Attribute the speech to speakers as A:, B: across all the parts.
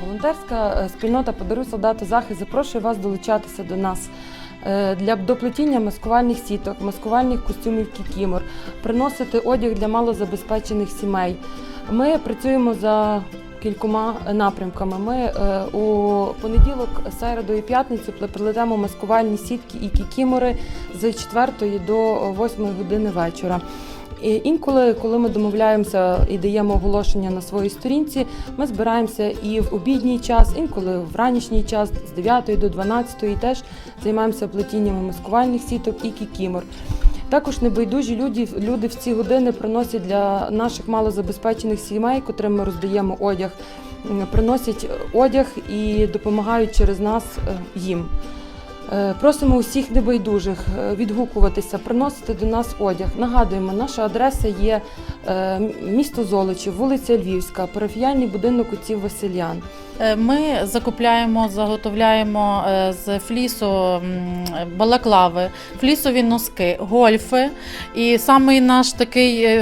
A: волонтерська е, спільнота Подаруй солдату захист запрошує вас долучатися до нас. е, Для доплетіння маскувальних сіток, маскувальних костюмів кікімор, приносити одяг для малозабезпечених сімей. Ми працюємо за кількома напрямками. Ми е, у понеділок, середу і п'ятницю прилетемо маскувальні сітки і кікімори з 4 до 8 години вечора. І інколи, коли ми домовляємося і даємо оголошення на своїй сторінці, ми збираємося і в обідній час, інколи в ранішній час з 9 до 12 і теж займаємося плетінням маскувальних сіток і кікімор. Також небайдужі люди, люди в ці години приносять для наших малозабезпечених сімей, котрим ми роздаємо одяг, приносять одяг і допомагають через нас е, їм. Е, Просимо усіх небайдужих е, відгукуватися, приносити до нас одяг. Нагадуємо, наша адреса є е, місто Золочів, вулиця Львівська, парафіяльний будинок отців Васильян.
B: Е, Ми закупляємо, заготовляємо з флісу балаклави, флісові носки, гольфи. І самий наш такий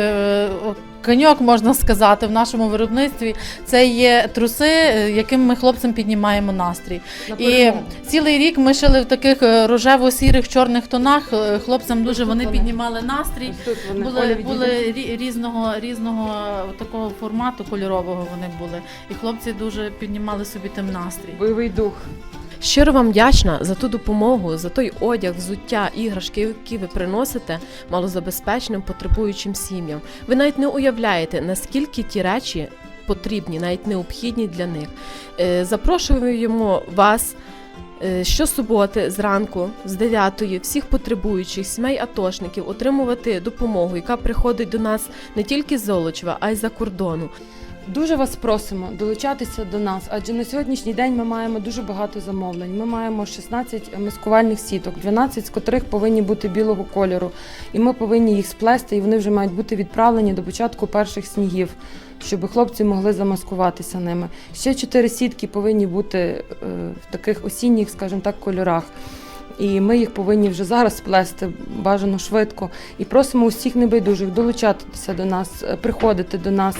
B: коньок, можна сказати, в нашому виробництві це є труси, е, яким ми хлопцям піднімаємо настрій. І цілий рік ми шили в таких е, рожево-сірих чорних тонах. Е, Хлопцям дуже вони піднімали настрій. Були, були рі- різного різного такого формату кольорового вони були. І хлопці дуже піднімали собі тим настрій.
A: бойовий дух.
C: Щиро вам вдячна за ту допомогу, за той одяг, взуття, іграшки, які ви приносите малозабезпеченим потребуючим сім'ям. Ви навіть не уявляєте, наскільки ті речі потрібні, навіть необхідні для них. Е, Запрошуємо вас. е, Щосуботи зранку з 9 всіх потребуючих сімей атошників отримувати допомогу, яка приходить до нас не тільки з Золочева, а й за кордону.
A: Дуже вас просимо долучатися до нас, адже на сьогоднішній день ми маємо дуже багато замовлень. Ми маємо 16 маскувальних сіток, 12 з котрих повинні бути білого кольору. І ми повинні їх сплести, і вони вже мають бути відправлені до початку перших снігів, щоб хлопці могли замаскуватися ними. Ще 4 сітки повинні бути е, в таких осінніх, скажімо так, кольорах. І ми їх повинні вже зараз сплести бажано швидко. І просимо усіх небайдужих долучатися до нас, е, приходити до нас.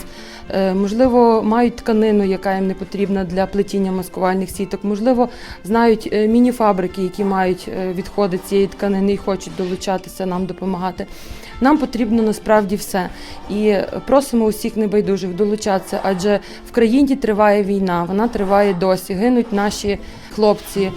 A: Е, Можливо, мають тканину, яка їм не потрібна для плетіння маскувальних сіток. Можливо, знають е, міні-фабрики, які мають відходи цієї тканини і хочуть долучатися нам допомагати. Нам потрібно насправді все. І просимо усіх небайдужих долучатися, адже в країні триває війна, вона триває досі. Гинуть наші хлопці.